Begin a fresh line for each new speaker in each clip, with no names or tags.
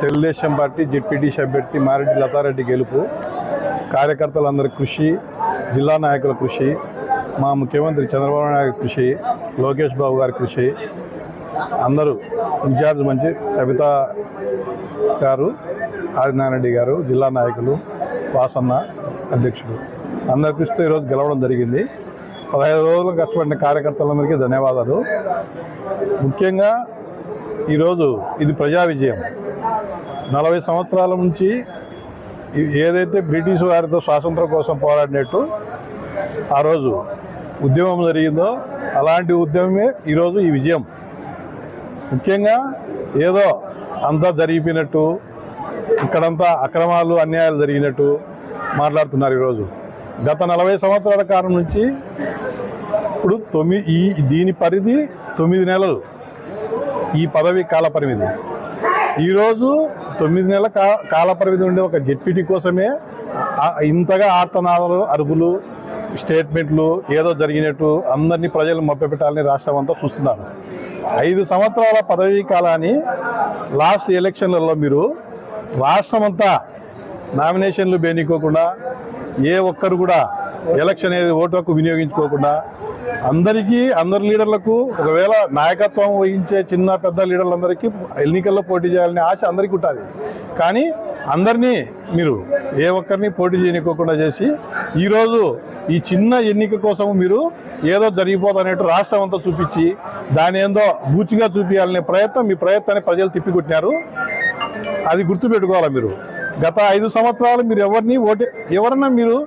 Telugu Desam party ZPTC అభ్యర్థి మారెడ్డి లతారెడ్డి గెలుపు కార్యకర్తలందరి కృషి జిల్లా నాయకుల కృషి మా ముఖ్యమంత్రి చంద్రబాబు నాయుడు కృషి లోకేష్ బాబు గారి కృషి అందరూ ఇన్ఛార్జ్ మంచి సబిత గారు ఆదినారెడ్డి గారు జిల్లా నాయకులు వాసన్న అధ్యక్షుడు అందరి కృషితో ఈరోజు గెలవడం జరిగింది. పదహైదు రోజులు కష్టపడిన కార్యకర్తలందరికీ ధన్యవాదాలు. ముఖ్యంగా ఈరోజు ఇది ప్రజా విజయం. నలభై సంవత్సరాల నుంచి ఏదైతే బ్రిటిష్ వారితో స్వాతంత్రం కోసం పోరాడినట్టు ఆ రోజు ఉద్యమం జరిగిందో అలాంటి ఉద్యమమే ఈరోజు ఈ విజయం. ముఖ్యంగా ఏదో అంతా జరిగిపోయినట్టు ఇక్కడంతా అక్రమాలు అన్యాయాలు జరిగినట్టు మాట్లాడుతున్నారు ఈరోజు. గత నలభై సంవత్సరాల కాలం నుంచి ఇప్పుడు తొమ్మిది ఈ దీని పరిధి తొమ్మిది నెలలు. ఈ పదవి కాల పరిమితి. ఈరోజు తొమ్మిది నెలల కా కాల పరిమితి ఉండే ఒక జెడ్పీటీ కోసమే ఇంతగా ఆర్తనాదాలు అరుపులు స్టేట్మెంట్లు ఏదో జరిగినట్టు అందరినీ ప్రజలు మభ్యపెట్టాలని రాష్ట్రం అంతా చూస్తున్నారు. ఐదు సంవత్సరాల పదవీ కాలాన్ని లాస్ట్ ఎలక్షన్లలో మీరు రాష్ట్రమంతా నామినేషన్లు బేనికోకుండా ఏ ఒక్కరు కూడా ఎలక్షన్ అనేది ఓటు హక్కు వినియోగించుకోకుండా అందరికీ అందరి లీడర్లకు ఒకవేళ నాయకత్వం వహించే చిన్న పెద్ద లీడర్లందరికీ ఎన్నికల్లో పోటీ చేయాలనే ఆశ అందరికీ ఉంటుంది. కానీ అందరినీ మీరు ఏ ఒక్కరిని పోటీ చేయనికోకుండా చేసి ఈరోజు ఈ చిన్న ఎన్నిక కోసం మీరు ఏదో జరిగిపోదనేట్టు రాష్ట్రం అంతా చూపించి దాని ఏందో బూచిగా చూపించాలనే ప్రయత్నం మీ ప్రయత్నాన్ని ప్రజలు తిప్పికొట్టినారు. అది గుర్తుపెట్టుకోవాలి మీరు? గత ఐదు సంవత్సరాలు మీరు ఎవరిని ఓటే ఎవరన్నా మీరు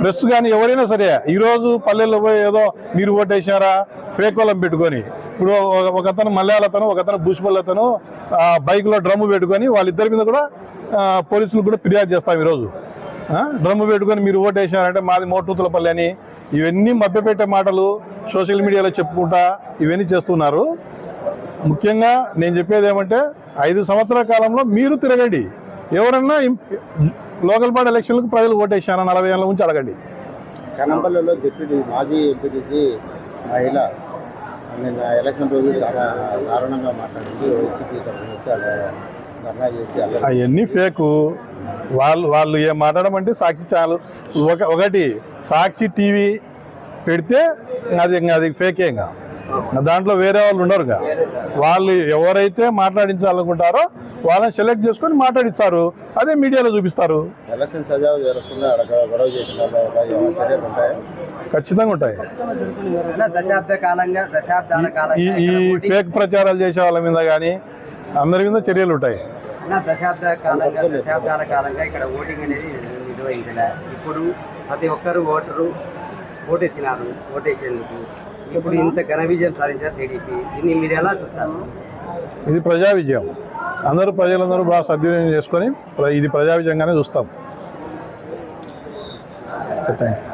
ప్రెస్ కానీ ఎవరైనా సరే ఈరోజు పల్లెల్లో పోయి ఏదో మీరు ఓటేసారా ఫేక్ పెట్టుకొని. ఇప్పుడు ఒక- ఒక అతను మలయాళ ఒక అతను అతను బైక్లో డ్రమ్ము పెట్టుకొని వాళ్ళిద్దరి మీద కూడా పోలీసులు కూడా ఫిర్యాదు చేస్తాం ఈరోజు. డ్రమ్ము పెట్టుకొని మీరు ఓటేసారంటే మాది మోటూతులపల్లి అని ఇవన్నీ మభ్యపెట్టే మాటలు సోషల్ మీడియాలో చెప్పుకుంటా ఇవన్నీ చేస్తున్నారు. ముఖ్యంగా నేను చెప్పేది ఏమంటే ఐదు సంవత్సరాల కాలంలో మీరు తిరగండి. ఎవరన్నా లోకల్ బాడీ ఎలక్షన్లకు ప్రజలు ఓటేసారా? నలభై ఏళ్ళ నుంచి అడగండి.
కనంపల్లిలో డిప్యూటీ మాజీ ఎంపీటీసీ మహిళ నిన్న ఎలక్షన్ రోజు చాలా దారుణంగా మాట్లాడింది. వైసీపీ తరఫున ధర్నా చేసి
అవన్నీ ఫేకు. వాళ్ళు వాళ్ళు ఏం మాట్లాడమంటే సాక్షి ఛానల్ ఒక ఒకటి సాక్షి టీవీ పెడితే అది అది ఫేకే ఇంకా దాంట్లో వేరే వాళ్ళు ఉండరు ఇంకా వాళ్ళు ఎవరైతే మాట్లాడించాలనుకుంటారో వాళ్ళని సెలెక్ట్ చేసుకొని మాట్లాడిస్తారు. అదే మీడియాలో చూపిస్తారు. ఖచ్చితంగా ఉంటాయి.
దశాబ్ద కాలంగా దశాబ్దాల
ఈ ఫేక్ ప్రచారాలు చేసే వాళ్ళ మీద కానీ అందరి మీద చర్యలు ఉంటాయి.
అన్న దశాబ్ద కాలంగా దశాబ్దాల కాలంగా ఇక్కడ ఓటింగ్ అనేది నిర్వహించలే. ఇప్పుడు ప్రతి ఒక్కరు ఓటరు ఓటెత్తినారు ఓటేసేందుకు. ఇప్పుడు ఇంత ఘన విజయం సాధించారు టీడీపీ. దీన్ని మీరు ఎలా చూస్తారు?
ఇది ప్రజా విజయం. అందరూ ప్రజలందరూ బాగా సద్వినియోగం చేసుకొని ఇది ప్రజా విజయంగానే చూస్తాం. Thank you